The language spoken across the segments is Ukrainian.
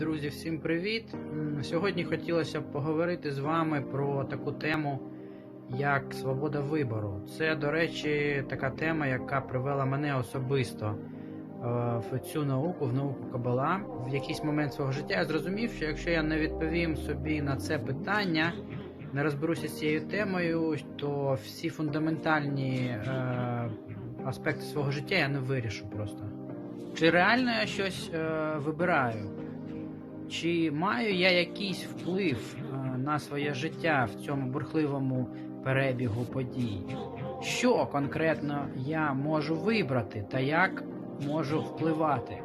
Друзі, всім привіт! Сьогодні хотілося б поговорити з вами про таку тему, як свобода вибору. Це, до речі, така тема, яка привела мене особисто е, в цю науку, в науку Кабала. В якийсь момент свого життя я зрозумів, що якщо я не відповім собі на це питання, не розберуся з цією темою, то всі фундаментальні е, аспекти свого життя я не вирішу просто. Чи реально я щось е, вибираю? Чи маю я якийсь вплив е, на своє життя в цьому бурхливому перебігу подій? Що конкретно я можу вибрати та як можу впливати? Е,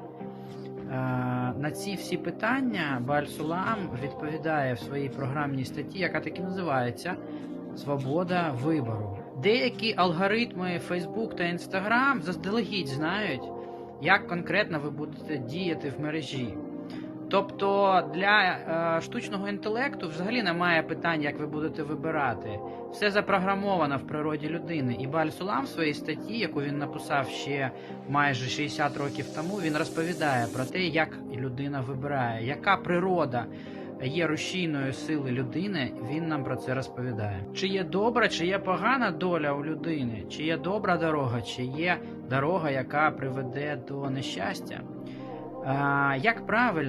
На ці всі питання Бальсулам відповідає в своїй програмній статті, яка так і називається Свобода вибору. Деякі алгоритми Facebook та Instagram заздалегідь знають, як конкретно ви будете діяти в мережі. Тобто для е, штучного інтелекту взагалі немає питань, як ви будете вибирати. Все запрограмовано в природі людини. І Баль Сулам в своїй статті, яку він написав ще майже 60 років тому, він розповідає про те, як людина вибирає, яка природа є рушійною сили людини. Він нам про це розповідає. Чи є добра, чи є погана доля у людини, чи є добра дорога, чи є дорога, яка приведе до нещастя. Е, як правильно?